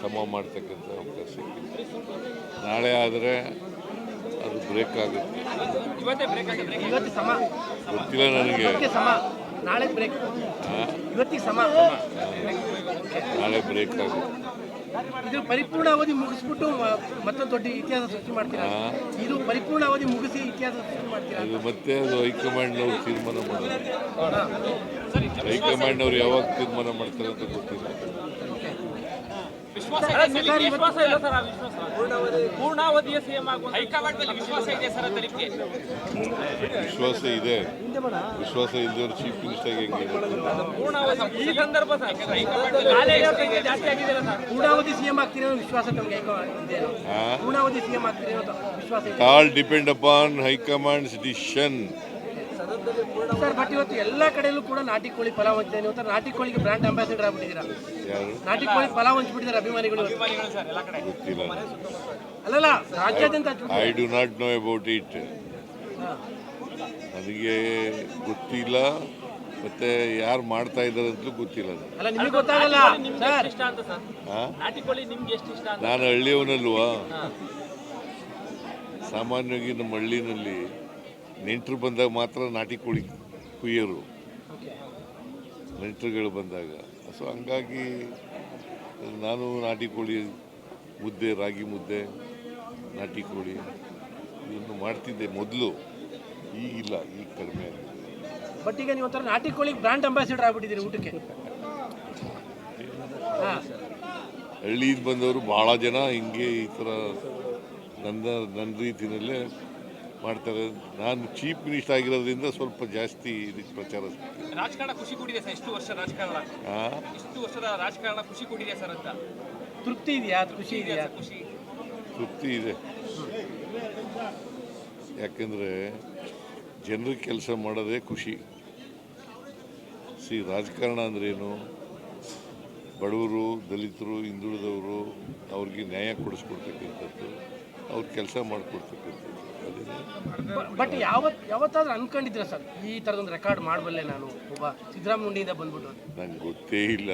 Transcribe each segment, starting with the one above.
ಸಮ ಮಾಡ್ತಕ್ಕಂಥ ಅವಕಾಶ ನಾಳೆ ಆದರೆ ಅದು ಬ್ರೇಕ್ ಆಗುತ್ತೆ. ಇವತ್ತೇ ಬ್ರೇಕ್ ಆಗಿದೆ ಇವತ್ತು ಸಮ. ಗೊತ್ತಿಲ್ಲ ನನಗೆ. ನಾಳೆ ಬ್ರೇಕ್ ಆ, ಇವತ್ತಿಗೆ ಸಮ. ನಾಳೆ ಬ್ರೇಕ್ ಆಗುತ್ತೆ. ಇದು ಪರಿಪೂರ್ಣ ಅವಧಿ ಮುಗಿಸ್ಬಿಟ್ಟು ಮತ್ತೊಂದು ದೊಡ್ಡ ಇತಿಹಾಸ ಸೃಷ್ಟಿ ಮಾಡ್ತೀರಾ? ಇದು ಪರಿಪೂರ್ಣ ಅವಧಿ ಮುಗಿಸಿ ಇತಿಹಾಸ ಸೃಷ್ಟಿ ಮಾಡ್ತೀರಾ? ಅದು ಮತ್ತೆ ಅದು ಹೈಕಮಾಂಡ್ನವ್ರು ತೀರ್ಮಾನ ಮಾಡೋದು. ಹೈಕಮಾಂಡ್ನವ್ರು ಯಾವಾಗ ತೀರ್ಮಾನ ಮಾಡ್ತಾರೆ ಅಂತ ಗೊತ್ತಿಲ್ಲ. ವಿಶ್ವಾಸ ಇದೆ ಸರ್, ವಿಶ್ವಾಸ ಇಲ್ಲ ಸರ್ ಆ ವಿಶ್ವಾಸ ಪೂರ್ಣಾವಧಿಯ ಸಿಎಂ ಆಗುವ ಹೈಕಮಾಂಡ್ ಮೇಲೆ ವಿಶ್ವಾಸ ಇದೆ. ಸರ್ ವಿಶ್ವಾಸ ಇದೆ ವಿಶ್ವಾಸ ಚೀಫ್ ಮಿನಿಸ್ಟರ್ ಹೆಂಗೆ ಪೂರ್ಣಾವಧಿ ಈ ಸಂದರ್ಭ ಸರ್. ಹೈಕಮಾಂಡ್ ಜಾಸ್ತಿ ಆಗಿದೆ ಸರ್. ಪೂರ್ಣಾವಧಿ ಸಿಎಂ ಆಗ್ತೀರಿ ವಿಶ್ವಾಸ? ಪೂರ್ಣಾವಧಿ ಸಿಎಂ ಆಗ್ತೀರಿ ವಿಶ್ವಾಸ ಇದೆ. All depend upon high command's decision. Sir but ಇವತ್ತು ಎಲ್ಲ ಕಡೆಯಲ್ಲೂ ಕೂಡ ನಾಟಿ ಕೋಳಿ ಪಲಾವ್ ಹಂಚ್ತಾ ಇವತ್ತು ನಾಟಿ ಕೋಳಿಗೆ ಬ್ರ್ಯಾಂಡ್ ಅಂಬಾಸಿಡರ್ ಆಗ್ಬಿಟ್ಟಿದ್ದೀರಾ? ನಾಟಿ ಕೋಳಿ ಫಲ ಹಂಚ್ಬಿಟ್ಟಿದ್ದಾರೆ ಅಭಿಮಾನಿಗಳು. ಇವತ್ತು. ಸರ್ ಎಲ್ಲ ಕಡೆ. ಅಲ್ಲಲ್ಲ ರಾಜ್ಯಾದ್ಯಂತ I do not know about it. ನನಗೆ ಗೊತ್ತಿಲ್ಲ ಮತ್ತೆ ಯಾರು ಮಾಡ್ತಾ ಇದ್ದಾರೆ ಅಂತಲೂ ಗೊತ್ತಿಲ್ಲ ನನಗೆ. ಅಲ್ಲ ನಿಮಗೆ ಗೊತ್ತಾಗಲ್ಲ. ಸರ್. ಎಷ್ಟು ಇಷ್ಟ ಅಂತ ಸರ್? ನಾಟಿ ಕೋಳಿ ನಿಮ್ಗೆ ಎಷ್ಟು ಇಷ್ಟ ನಾನು ಹಳ್ಳಿಯವನಲ್ವಾ? ಸಾಮಾನ್ಯವಾಗಿ ನಮ್ಮ ಹಳ್ಳಿನಲ್ಲಿ ನೆಂಟರು ಬಂದಾಗ ಮಾತ್ರ ನಾಟಿ ಕೋಳಿ ಕುಯ್ಯರು. ನೆಂಟರುಗಳು ಬಂದಾಗ. ಸೊ ಹಂಗಾಗಿ ನಾನು ನಾಟಿ ಕೋಳಿ ಮುದ್ದೆ ರಾಗಿ ಮುದ್ದೆ ನಾಟಿ ಕೋಳಿ ಇದನ್ನು ಮಾಡ್ತಿದ್ದೆ ಮೊದಲು. ಈಗಿಲ್ಲ ಈಗ ಕಡಿಮೆ ಆಗಿದೆ. ಬಟ್ ಈಗ ನೀವು ಒಂಥರ ನಾಟಿ ಕೋಳಿ ಬ್ರಾಂಡ್ ಅಂಬಾಸಿಡರ್ ಆಗಿಬಿಟ್ಟಿದ್ದೀರಿ ಊಟಕ್ಕೆ. ಹಾ. ಹಳ್ಳಿಯಿಂದ ಬಂದವರು ಭಾಳ ಜನ ಹಿಂಗೆ ಈ ಥರ ನನ್ನ ನನ್ನ ರೀತಿಯಲ್ಲೇ ಮಾಡ್ತಾರೆ. ನಾನು ಚೀಫ್ ಮಿನಿಸ್ಟರ್ ಆಗಿರೋದ್ರಿಂದ ಸ್ವಲ್ಪ ಜಾಸ್ತಿ ಇದಕ್ಕೆ ಪ್ರಚಾರ. ರಾಜಕಾರಣ ಖುಷಿ ಕೊಟ್ಟಿದೆ ಸರ್ ಇಷ್ಟು ವರ್ಷ ರಾಜಕಾರಣ. ಆ? ಇಷ್ಟು ವರ್ಷದ ರಾಜಕಾರಣ ಖುಷಿ ಕೊಟ್ಟಿದೆ ಸರ್ ಅಂತ. ತೃಪ್ತಿ ಇದೆಯಾ? ಖುಷಿ ಇದೆಯಾ? ಖುಷಿ. ತೃಪ್ತಿ ಇದೆ. ಯಾಕಂದರೆ ಜನರ ಕೆಲಸ ಮಾಡೋದೇ ಖುಷಿ. ಸಿ ರಾಜಕಾರಣ ಅಂದ್ರೇನು ಬಡವರು ದಲಿತರು ಹಿಂದುಳಿದವರು ಅವ್ರಿಗೆ ನ್ಯಾಯ ಕೊಡಿಸ್ಕೊಡ್ತಕ್ಕಂಥದ್ದು ಅವ್ರ ಕೆಲಸ ಮಾಡಿಕೊಡ್ತಕ್ಕಂಥದ್ದು. ಬಟ್ ಯಾವತ್ ಯಾವತ್ತಾದ್ರೂ ಅನ್ಕೊಂಡಿದ್ರ ಸರ್? ಈ ಥರದೊಂದು ರೆಕಾರ್ಡ್ ಮಾಡಬಲ್ಲೆ ನಾನು, ಒಬ್ಬ ಸಿದ್ದರಾಮುಂಡಿಯಿಂದ ಬಂದ್ಬಿಟ್ಟು. ನಂಗೆ ಗೊತ್ತೇ ಇಲ್ಲ.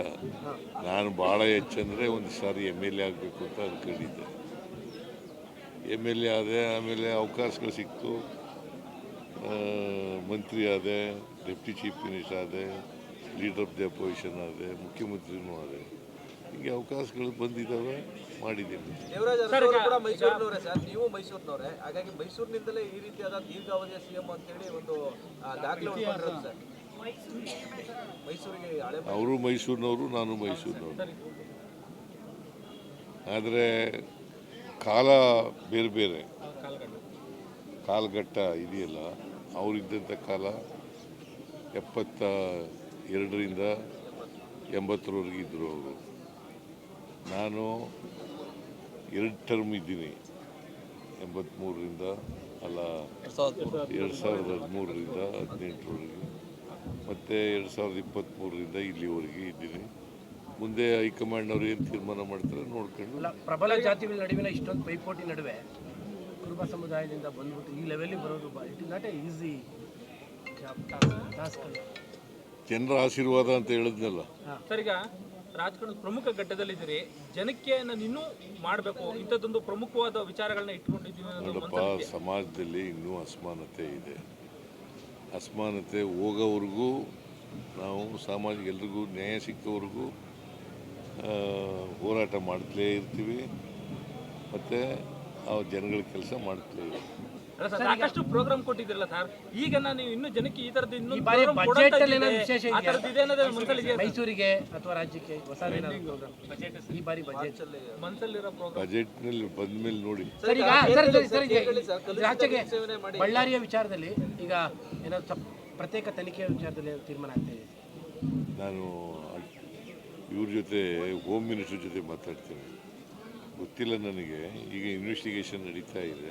ನಾನು ಭಾಳ ಹೆಚ್ಚಂದರೆ ಒಂದು ಸಾರಿ ಎಂ ಎಲ್ ಎ ಆಗಬೇಕು ಅಂತ ಅಂದ್ಕೊಂಡಿದ್ದೆ ಎಂ ಎಲ್ ಎ ಆದೆ, ಆಮೇಲೆ ಅವಕಾಶಗಳು ಸಿಕ್ತು. ಮಂತ್ರಿ ಆದೆ ಡೆಪ್ಟಿ ಚೀಫ್ ಮಿನಿಸ್ಟರ್ ಆದೆ ಲೀಡರ್ ಆಫ್ ದಿ ಅಪೋಸಿಷನ್ ಆದೆ, ಮುಖ್ಯಮಂತ್ರಿನೂ ಆದೆ. ಹೀಗೆ ಅವಕಾಶಗಳು ಬಂದಿದ್ದಾವೆ ಮಾಡಿದ್ದೀನಿ ಕೂಡ ಮೈಸೂರಿನವರೇ ಸರ್. ನೀವು ಮೈಸೂರಿನವರೇ. ಹಾಗಾಗಿ ಮೈಸೂರಿನಿಂದಲೇ ಈ ರೀತಿಯಾದ ದೀರ್ಘಾವಧಿಯ ಸಿಎಂ ಅಂತೇಳಿ ಒಂದು ದಾಖಲೆ ಸರ್. ಮೈಸೂರಿಗೆ ಹಳೆ ಅವರು ಮೈಸೂರಿನವರು ನಾನು ಮೈಸೂರಿನವರು. ಆದರೆ ಕಾಲ ಬೇರೆ ಬೇರೆ. ಕಾಲಘಟ್ಟ ಇದೆಯಲ್ಲ ಅವರಿದ್ದಂಥ ಕಾಲ ಎಪ್ಪತ್ತ ಎರಡರಿಂದ ಎಂಬತ್ತರವರೆಗೆ ಇದ್ದರು ಅವರು. ನಾನು ಎರಡು ಟರ್ಮ್ ಇದ್ದೀನಿ. ಎಂಬತ್ತ್ಮೂರರಿಂದ ಅಲ್ಲ ಎರಡು ಸಾವಿರದ ಹದಿಮೂರರಿಂದ ಹದಿನೆಂಟರವರೆಗೆ. ಮತ್ತು ಎರಡು ಸಾವಿರದ ಇಪ್ಪತ್ತ್ಮೂರರಿಂದ ಇಲ್ಲಿವರೆಗೆ ಇದ್ದೀನಿ. ಮುಂದೆ ಹೈಕಮಾಂಡ್ನವ್ರು ಏನು ತೀರ್ಮಾನ ಮಾಡ್ತಾರೆ ನೋಡ್ಕೊಂಡು. ಪ್ರಬಲ ಜಾತಿಗಳ ನಡುವಿನ ಇಷ್ಟೊಂದು ಪೈಪೋಟಿ ನಡುವೆ ಕುರುಬ ಸಮುದಾಯದಿಂದ ಬಂದ್ಬಿಟ್ಟು ಈ ಲೆವೆಲ್ಗೆ ಬರೋದು it is not a easy ಜನರ ಆಶೀರ್ವಾದ ಅಂತ ಹೇಳಿದ್ನಲ್ಲ. ರಾಜಕಾರಣದ ಪ್ರಮುಖ ಘಟ್ಟದಲ್ಲಿದ್ದೀರಿ. ಜನಕ್ಕೆ ನಾನು ಇನ್ನೂ ಮಾಡಬೇಕು. ಇಂಥದ್ದೊಂದು ಪ್ರಮುಖವಾದ ವಿಚಾರಗಳನ್ನ ನೋಡಪ್ಪ ಮನಸ್ಸಲ್ಲಿ ಸಮಾಜದಲ್ಲಿ ಇನ್ನೂ ಅಸಮಾನತೆ ಇದೆ. ಅಸಮಾನತೆ ಹೋಗೋವರೆಗೂ ನಾವು ಸಾಮಾಜಿಕ ಎಲ್ರಿಗೂ ನ್ಯಾಯ ಸಿಕ್ಕವರೆಗೂ ಹೋರಾಟ ಮಾಡ್ತಲೇ ಇರ್ತೀವಿ. ಮತ್ತು ಆ ಜನಗಳ ಕೆಲಸ ಮಾಡ್ತಲೇ ಇರ್ತೀವಿ. ಸಾಕಷ್ಟು ಪ್ರೋಗ್ರಾಮ್ ಕೊಟ್ಟಿದ್ರಲ್ಲ ಸರ್. ಈಗ ನಾನು ಇನ್ನು ಜನಕ್ಕೆ ಈ ತರದ ಇನ್ನೂ ಈ ಬಾರಿ budget ಅಲ್ಲಿ ಏನಾದ್ರು ವಿಶೇಷ ಮೈಸೂರಿಗೆ ಅಥವಾ ರಾಜ್ಯಕ್ಕೆ ಹೊಸ ಈ ಬಾರಿ ಬಜೆಟ್ ಮನಸ್ಸಲ್ಲಿರೋ ಪ್ರೋಗ್ರಾಮ್ ಬಜೆಟ್ನಲ್ಲಿ ಬಂದ್ಮೇಲೆ ನೋಡಿ. ಸರ್ ಈಗ ಸರ್ ಸರ್ ಸರ್ ಈಗ ರಾಜ್ಯಕ್ಕೆ ಬಳ್ಳಾರಿಯ ವಿಚಾರದಲ್ಲಿ ಈಗ ಏನಾದ್ರು ಪ್ರತ್ಯೇಕ ತನಿಖೆಯ ವಿಚಾರದಲ್ಲಿ ತೀರ್ಮಾನ ಆಗ್ತಾ ಇದೆ? ನಾನು ಇವ್ರ ಜೊತೆ ಹೋಮ್ ಮಿನಿಸ್ಟರ್ ಜೊತೆ ಮಾತಾಡ್ತೀನಿ. ಗೊತ್ತಿಲ್ಲ ನನಗೆ. ಈಗ ಇನ್ವೆಸ್ಟಿಗೇಷನ್ ನಡೀತಾ ಇದೆ.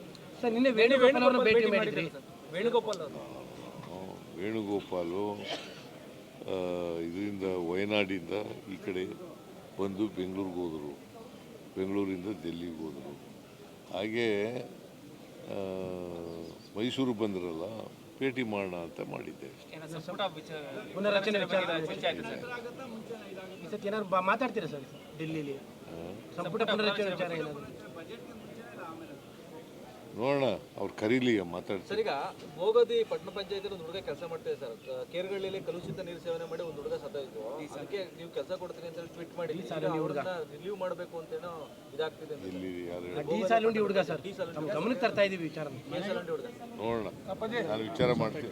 ಸರ್ ನಿನ್ನೆ ವೇಣುಗೋಪಾಲ್ ಅವರನ್ನ ಭೇಟಿ ಮಾಡಿದ್ರಿ. ವೇಣುಗೋಪಾಲ್ ಇದರಿಂದ ವಯನಾಡಿಂದ ಈ ಕಡೆ ಬಂದು ಬೆಂಗಳೂರಿಗೆ ಹೋದರು. ಬೆಂಗಳೂರಿಂದ ಡೆಲ್ಲಿಗೆ ಹೋದರು. ಹಾಗೆ ಮೈಸೂರು ಬಂದ್ರಲ್ಲ ಭೇಟಿ ಮಾಡೋಣ ಅಂತ ಮಾಡಿದ್ದೆ. ಮಾತಾಡ್ತೀರಾ ಸರ್ ಡೆಲ್ಲಿಲಿ ಸಂಪುಟ ಪುನರಚನೆ ವಿಚಾರ ಏನಾದ್ರು? ನೋಡೋಣ ಅವ್ರು ಕರೀಲಿ ಮಾತಾಡ್ತಾರೆ. ಸರ್ ಈಗ ಭೋಗದಿ ಪಟ್ಟಣ ಪಂಚಾಯತ್ ಒಂದು ಹುಡುಗ ಕೆಲಸ ಮಾಡ್ತಿದೆ ಸರ್. ಕೇರ್ಗಳಲ್ಲಿ ಕಲುಷಿತ ನೀರು ಸೇವನೆ ಮಾಡಿ ಒಂದು ಹುಡುಗ ಈ ಸಂಖ್ಯೆ ನೀವು ಕೆಲಸ ಕೊಡ್ತೀನಿ ಅಂತ ಹೇಳಿ ಟ್ವೀಟ್ ಮಾಡಿ. ರಿಲೀವ್ ಮಾಡಬೇಕು ಅಂತೇನೋ ಇದಾಗ್ತಿದೆ ಇಲ್ಲಿ ಯಾರು ಡಿ ಸಾಲುಂಡಿ ಹುಡುಗ ಸರ್. ನಮ್ಮ ಗಮನಕ್ಕೆ ತರ್ತಾ ಇದೀವಿ ವಿಚಾರ ನೋಡೋಣ. ನಾನು ವಿಚಾರ ಮಾಡ್ತೀನಿ.